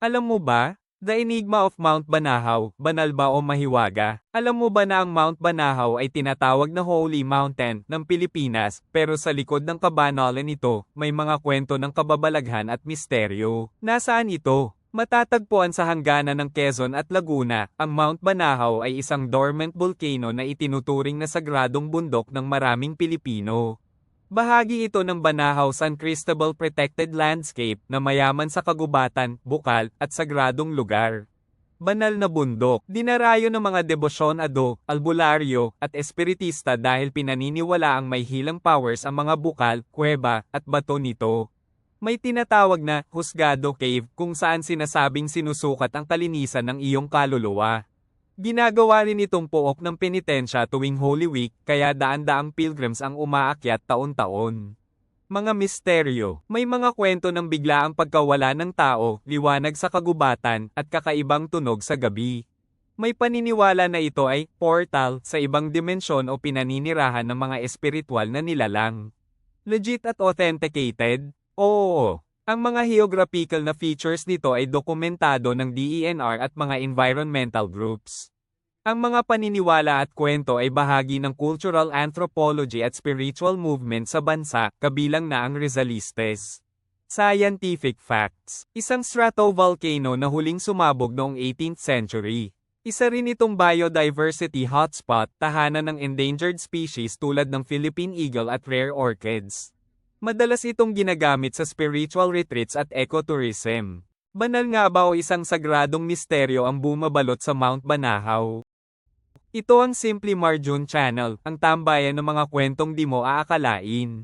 Alam mo ba? The Enigma of Mount Banahaw, banal ba o mahiwaga? Alam mo ba na ang Mount Banahaw ay tinatawag na Holy Mountain ng Pilipinas, pero sa likod ng kabanalan nito, may mga kwento ng kababalaghan at misteryo. Nasaan ito? Matatagpuan sa hangganan ng Quezon at Laguna, ang Mount Banahaw ay isang dormant volcano na itinuturing na sagradong bundok ng maraming Pilipino. Bahagi ito ng Banahaw San Cristobal Protected Landscape na mayaman sa kagubatan, bukal, at sagradong lugar. Banal na bundok, dinarayo ng mga debosyonado, albularyo, at espiritista dahil pinaniniwala ang may hilang powers ang mga bukal, kuweba, at bato nito. May tinatawag na Husgado Cave kung saan sinasabing sinusukat ang kalinisan ng iyong kaluluwa. Ginagawa rin itong pook ng penitensya tuwing Holy Week kaya daan-daang pilgrims ang umaakyat taon-taon. Mga misteryo, may mga kwento ng biglaang pagkawala ng tao, liwanag sa kagubatan, at kakaibang tunog sa gabi. May paniniwala na ito ay portal sa ibang dimensyon o pinaninirahan ng mga espiritual na nilalang. Legit at authenticated? Oo. Ang mga geographical na features nito ay dokumentado ng DENR at mga environmental groups. Ang mga paniniwala at kwento ay bahagi ng cultural anthropology at spiritual movement sa bansa, kabilang na ang Rizalistes. Scientific facts. Isang stratovolcano na huling sumabog noong 18th century. Isa rin itong biodiversity hotspot, tahanan ng endangered species tulad ng Philippine eagle at rare orchids. Madalas itong ginagamit sa spiritual retreats at ecotourism. Banal nga ba o isang sagradong misteryo ang bumabalot sa Mount Banahaw? Ito ang Simply Marjun Channel, ang tambayan ng mga kwentong di mo aakalain.